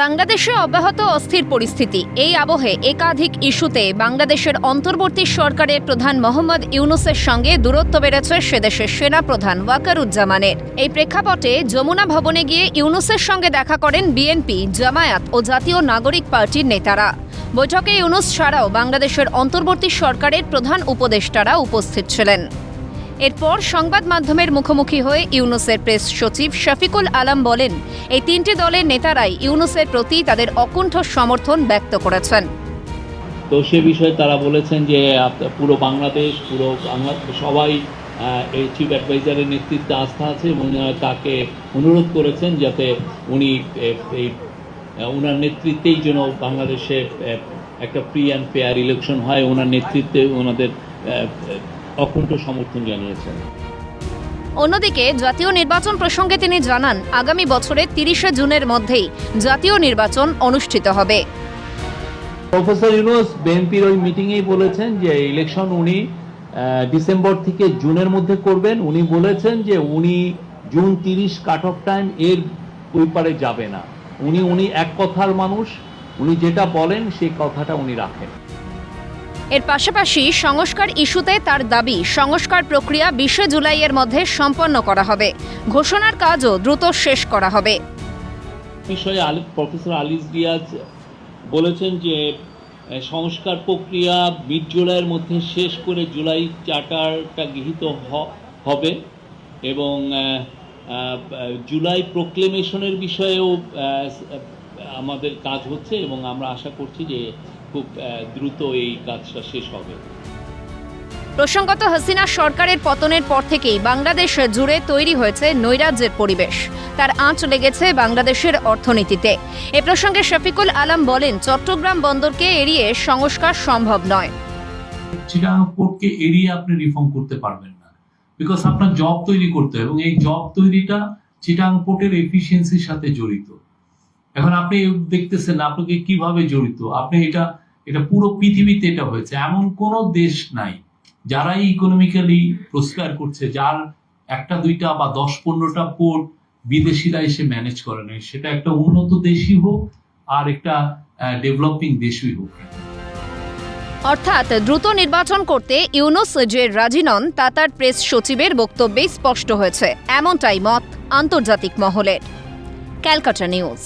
বাংলাদেশে অব্যাহত অস্থির পরিস্থিতি। এই আবহে একাধিক ইস্যুতে বাংলাদেশের অন্তর্বর্তী সরকারের প্রধান মোহাম্মদ ইউনুসের সঙ্গে দূরত্ব বেড়েছে সেদেশের সেনা প্রধান ওয়াকারুজ্জামানের। এই প্রেক্ষাপটে যমুনা ভবনে গিয়ে ইউনুসের সঙ্গে দেখা করেন বিএনপি, জামায়াত ও জাতীয় নাগরিক পার্টির নেতারা। বৈঠকে ইউনুস ছাড়াও বাংলাদেশের অন্তর্বর্তী সরকারের প্রধান উপদেষ্টারা উপস্থিত ছিলেন। এরপর সংবাদ মাধ্যমের মুখোমুখি হয়ে ইউনুসের প্রেস সচিব শফিকুল আলম বলেন, এই তিনটি দলের নেতারাই ইউনুসের প্রতি তাদের অকুণ্ঠ সমর্থন ব্যক্ত করেছেন। তো সে বিষয়ে তারা বলেছেন যে পুরো বাংলাদেশ, পুরো বাংলা, সবাই এই চিফ অ্যাডভাইজারের নেতৃত্বে আস্থা আছে এবং তাকে অনুরোধ করেছেন যাতে উনি এই ওনার নেতৃত্বেই যেন বাংলাদেশে একটা ফ্রি অ্যান্ড ফেয়ার ইলেকশন হয়। ওনার নেতৃত্বে ওনাদের অকুণ্ঠ সমর্থন জানিয়েছেন। অন্যদিকে জাতীয় নির্বাচন প্রসঙ্গে তিনি জানান আগামী বছরের তিরিশে জুনের মধ্যেই জাতীয় নির্বাচন অনুষ্ঠিত হবে। প্রফেসর ইউনুস বিএনপির ওই মিটিংয়েই বলেছেন যে ইলেকশন উনি আহ, ডিসেম্বর থেকে জুনের মধ্যে করবেন। উনি বলেছেন যে উনি জুন তিরিশ কাট অফ টাইম এর ওই পারে যাবে না। উনি উনি এক কথার মানুষ। উনি যেটা বলেন সেই কথাটা উনি রাখেন। এর পাশাপাশি সংস্কার ইস্যুতে তার দাবি, সংস্কার প্রক্রিয়া বিশে জুলাইয়ের মধ্যে সম্পন্ন করা হবে। ঘোষণার কাজও দ্রুত শেষ করা হবে। বিষয়ে প্রফেসর আলিস বলেছেন যে সংস্কার প্রক্রিয়া মিড জুলাইয়ের মধ্যে শেষ করে জুলাই চার্টারটা গৃহীত হবে এবং জুলাই প্রোক্লেমেশনের বিষয়েও আমাদের কাজ হচ্ছে এবং আমরা আশা করছি যে খুব দ্রুত এই কাজটা শেষ হবে। প্রসঙ্গত হাসিনা সরকারের পতনের পর থেকেই বাংলাদেশ জুড়ে তৈরি হয়েছে নৈরাজ্যের পরিবেশ। তার আঁচ লেগেছে বাংলাদেশের অর্থনীতিতে। এ প্রসঙ্গে শফিকুল আলম বলেন চট্টগ্রাম বন্দরকে এড়িয়ে সংস্কার সম্ভব নয়। চিটাগাং পোর্টকে এড়িয়ে আপনি রিফর্ম করতে পারবেন না। বিকজ আপনার জব তৈরি করতে হবে এবং এই জব তৈরিটা চিটাগাং পোর্টের এফিসিয়েন্সির সাথে জড়িত। এখন আপনি দেখতেছেন আপনাকে কীভাবে জড়িত? আপনি এটা এটা পুরো পৃথিবীতে এটা হয়েছে। এমন কোনো দেশ নাই যারাই ইকোনমিক্যালি প্রস্কার করছে, যার একটা, দুইটা বা দশ, পনেরোটা পোর্ট বিদেশিরা এসে ম্যানেজ করে নেয় সেটা একটা উন্নত দেশই হোক আর একটা ডেভেলপিং দেশই হোক। অর্থাৎ দ্রুত নির্বাচন করতে ইউনুস যে রাজি নন, তা তার প্রেস সচিবের বক্তব্যেই স্পষ্ট হয়েছে। এমনটাই মত আন্তর্জাতিক মহলের। Calcutta news.